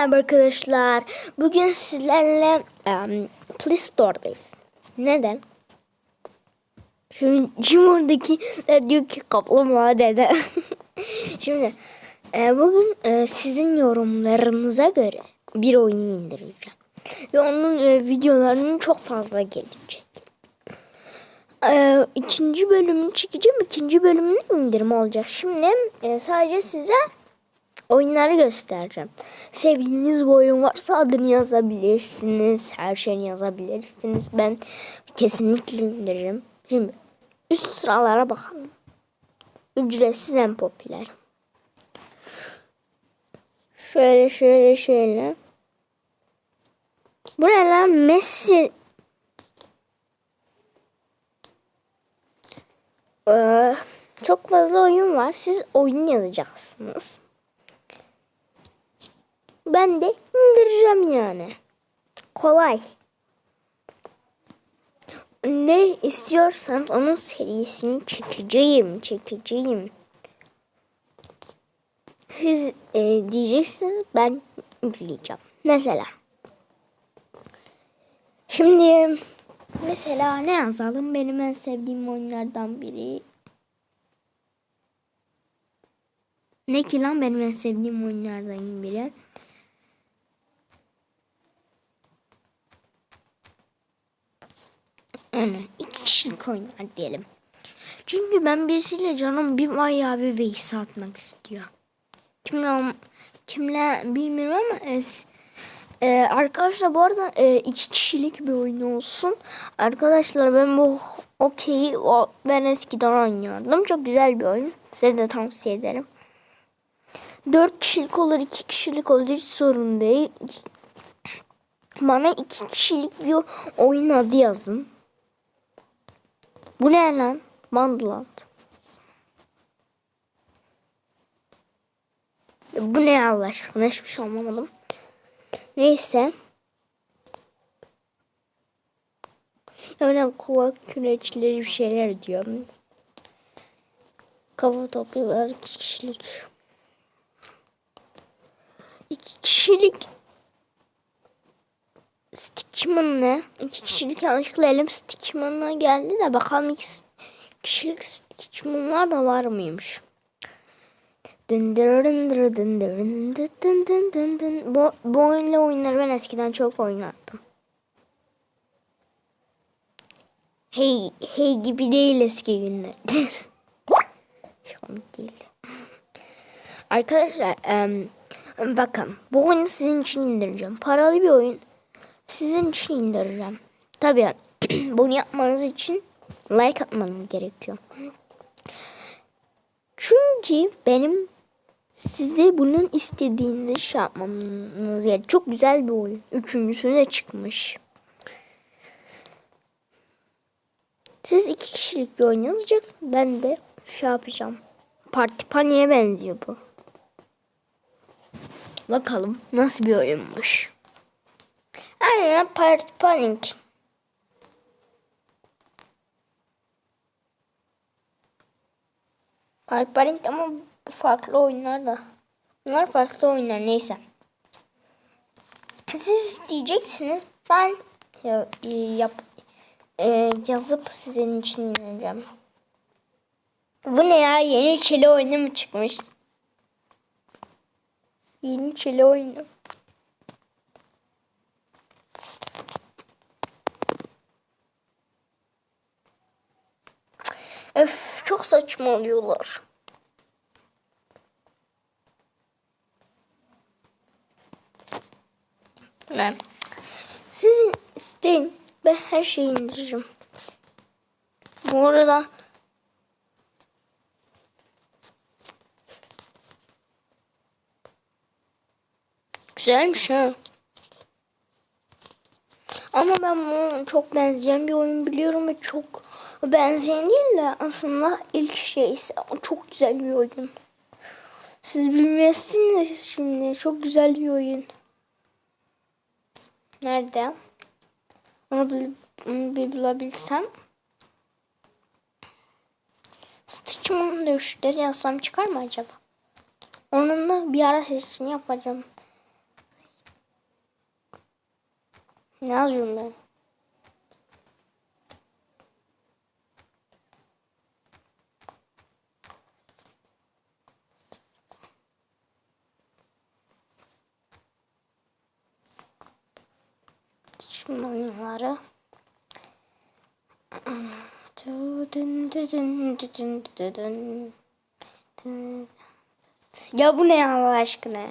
Merhaba arkadaşlar. Bugün sizlerle um, Play Store'dayız. Neden? Şimdi Cimur'dakiler diyor ki kaplumbağa dede. Şimdi e, bugün e, sizin yorumlarınıza göre bir oyun indireceğim. Ve onun e, videolarının çok fazla gelecek. E, ikinci bölümünü çekeceğim. İkinci bölümünün indirimi olacak. Şimdi e, sadece size oyunları göstereceğim. Sevdiğiniz bir oyun varsa adını yazabilirsiniz. Her şeyini yazabilirsiniz. Ben kesinlikle indiririm. Şimdi üst sıralara bakalım. Ücretsiz en popüler. Şöyle şöyle şöyle. Bu ne lan Messi? Ee, çok fazla oyun var. Siz oyun yazacaksınız. Ben de indireceğim yani. Kolay. Ne istiyorsanız onun serisini çekeceğim, çekeceğim. Siz e, diyeceksiniz ben yükleyeceğim. Mesela. Şimdi mesela ne yazalım? Benim en sevdiğim oyunlardan biri. Ne ki lan benim en sevdiğim oyunlardan biri. Yani iki kişilik oynar diyelim. Çünkü ben birisiyle canım bir bayağı bir veys atmak istiyor. Kimle, kimle bilmiyorum ama es, e, arkadaşlar bu arada e, iki kişilik bir oyun olsun. Arkadaşlar ben bu okeyi ben eskiden oynuyordum. Çok güzel bir oyun. Size de tavsiye ederim. Dört kişilik olur, iki kişilik olur hiç sorun değil. Bana iki kişilik bir oyun adı yazın. Bu ne lan? Mandland. Bu ne Allah aşkına hiçbir şey anlamadım. Neyse. Yani kulak küreçleri bir şeyler diyor. Kafa topu var iki kişilik. İki kişilik Stickman ne? İki kişilik yanlışlıkla elim Stickman'a geldi de bakalım iki kişilik Stickman'lar da var mıymış? Bu, bu oyunla oyunları ben eskiden çok oynardım. Hey, hey gibi değil eski günler. Hiç komik değildi. Arkadaşlar em, bakın bu oyunu sizin için indireceğim. Paralı bir oyun sizin için indireceğim. Tabii bunu yapmanız için like atmanız gerekiyor. Çünkü benim size bunun istediğinizi şey yapmamız yani çok güzel bir oyun. Üçüncüsüne çıkmış. Siz iki kişilik bir oyun yazacaksınız. Ben de şey yapacağım. Parti paniğe benziyor bu. Bakalım nasıl bir oyunmuş. Aynen Party Panic. Party Panic ama bu farklı oyunlar da. Bunlar farklı oyunlar neyse. Siz diyeceksiniz ben ya, yap, e, yazıp sizin için ineceğim. Bu ne ya yeni çile oyunu mu çıkmış? Yeni çile oyunu. Öf çok saçma oluyorlar. Ne? Siz isteyin. Ben her şeyi indireceğim. Bu arada Güzelmiş ha. Ama ben bunu çok benzeyen bir oyun biliyorum ve çok benzeyen değil de aslında ilk şey ise çok güzel bir oyun. Siz bilmezsiniz şimdi. Çok güzel bir oyun. Nerede? Onu bir, bir bulabilsem. Stitchman dövüşleri yazsam çıkar mı acaba? Onunla bir ara sesini yapacağım. Ne yazıyorum ben? Şimdi oyunları. Ya bu ne Allah aşkına?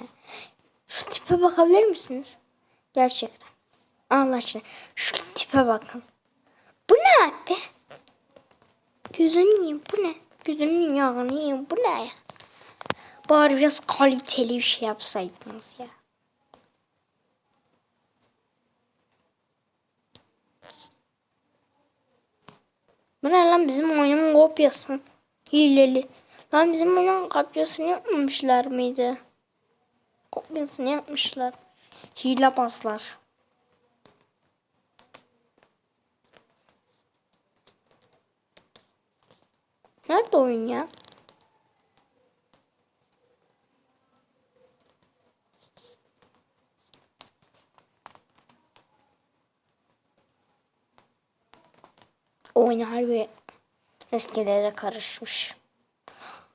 Şu tipe bakabilir misiniz? Gerçekten. Allah aşkına. Şu tipe bakın. Bu ne abi? Gözünü yiyeyim. Bu ne? Gözünün yağını yiyeyim. Bu ne ya? Bari biraz kaliteli bir şey yapsaydınız ya. Bu ne lan bizim oyunun kopyası. Hileli. Lan bizim oyunun kopyasını yapmamışlar mıydı? Kopyasını yapmışlar. Hile baslar. Nerede oyun ya? Oyun harbi eskilere karışmış.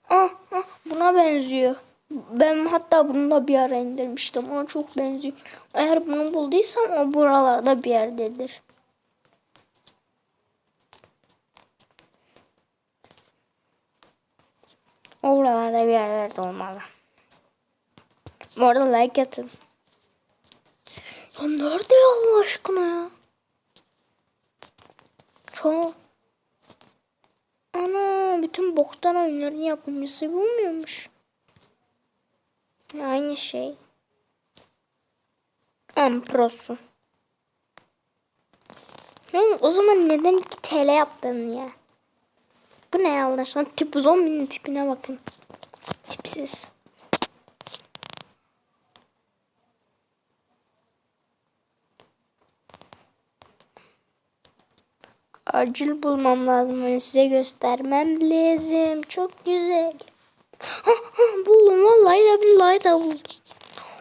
Ah, ah buna benziyor. Ben hatta bunu da bir ara indirmiştim. Ona çok benziyor. Eğer bunu bulduysam o buralarda bir yerdedir. O buralarda bir yerlerde olmalı. Bu arada like atın. Ya nerede Allah aşkına ya? Çok. Ana bütün boktan oyunların yapımcısı bu muymuş? Aynı şey. En prosu. O zaman neden 2 TL yaptın ya? Bu ne Allah aşkına? Tip zombinin tipine bakın. Tipsiz. Acil bulmam lazım. Hani size göstermem lazım. Çok güzel. Ha, buldum vallahi de billahi de buldum.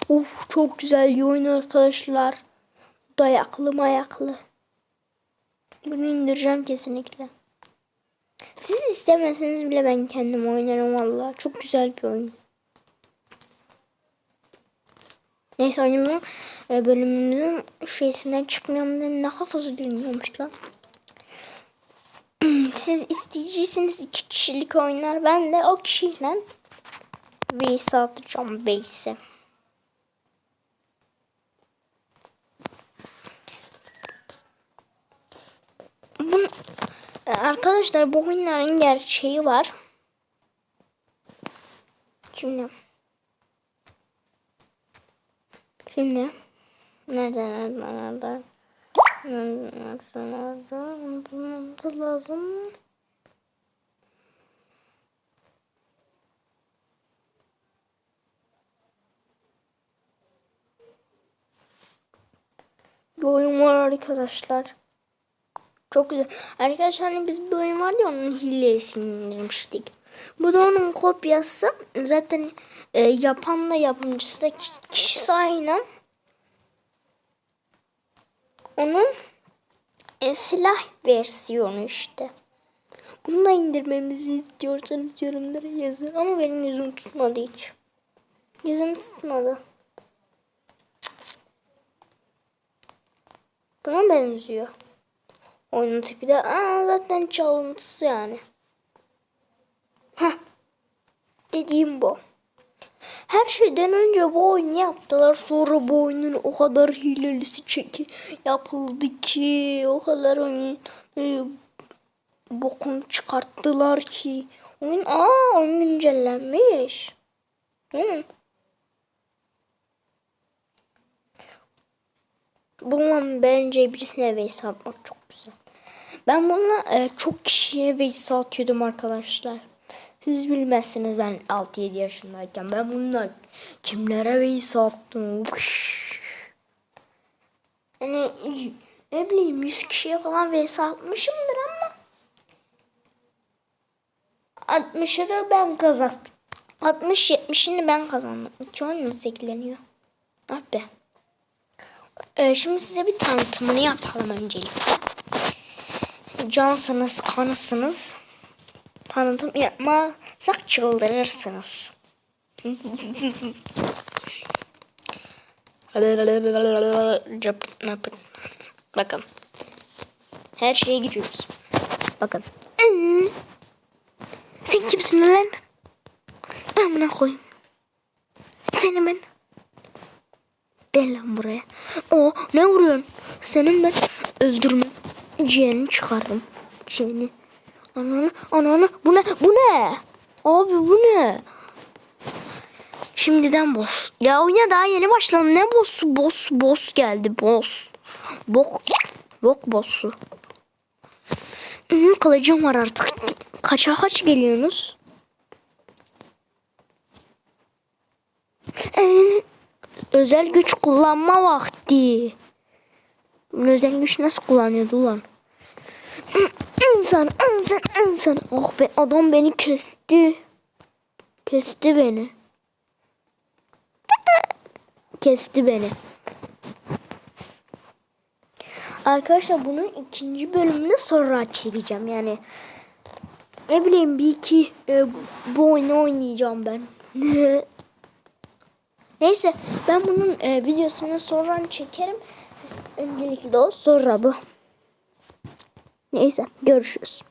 Of çok güzel bir oyun arkadaşlar. Dayaklı mayaklı. Bunu indireceğim kesinlikle. Siz istemeseniz bile ben kendim oynarım valla. Çok güzel bir oyun. Neyse oyunumuzun e, bölümümüzün şeysinden çıkmayalım dedim. Ne kafası dönüyormuş lan. Siz isteyeceksiniz iki kişilik oyunlar. Ben de o kişiyle Vs atacağım base'e. Bun, arkadaşlar bu oyunların gerçeği var. Şimdi Şimdi nerede nerede nerede nerede nerede bulmamız lazım. Bir oyun var arkadaşlar. Çok güzel. Arkadaşlar hani biz bir oyun vardı ya onun hilesini indirmiştik. Bu da onun kopyası. Zaten e, yapanla yapımcısı da ki- kişisi aynı. Onun e, silah versiyonu işte. Bunu da indirmemizi istiyorsanız yorumlara yazın. Ama benim yüzüm tutmadı hiç. Yüzüm tutmadı. Buna benziyor. Oyunun tipi de aa, zaten çalıntısı yani. Heh. Dediğim bu. Her şeyden önce bu oyunu yaptılar. Sonra bu oyunun o kadar hilelisi çeki yapıldı ki o kadar oyun e, bokunu çıkarttılar ki. Oyun aa oyun güncellenmiş. Hı. Bununla bence birisine vs atmak çok güzel. Ben bununla e, çok kişiye vs atıyordum arkadaşlar. Siz bilmezsiniz ben 6-7 yaşındayken ben bununla kimlere vs attım. Hani ne bileyim 100 kişiye falan vs atmışımdır ama 60'ını ben kazandım. 60-70'ini ben kazandım. 2 oyun mu sekleniyor? Ah be. Ee, şimdi size bir tanıtımını yapalım öncelikle. Cansınız, kanısınız. Tanıtım yapmazsak çıldırırsınız. Bakın. Her şeye gidiyoruz. Bakın. Sen kimsin lan? Amına koyayım. Seni ben. Gel lan buraya. O ne vuruyorsun? Senin ben öldürme. Ciğerini çıkardım. Ciğerini. Ananı, ananı. Bu ne? Bu ne? Abi bu ne? Şimdiden boss. Ya oyuna daha yeni başladım. Ne boss'u? Boss, boss geldi. Boss. Bok. Bok boss'u. Hı, kılıcım var artık. Kaça kaç geliyorsunuz? Ee, özel güç kullanma vakti. Özel güç nasıl kullanıyordu lan? İnsan, insan, insan. Oh be adam beni kesti. Kesti beni. Kesti beni. Arkadaşlar bunun ikinci bölümünü sonra çekeceğim yani. Ne bileyim bir iki e, bu oyunu oynayacağım ben. Neyse ben bunun e, videosunu sonra çekerim. Öncelikle o sonra bu. Neyse görüşürüz.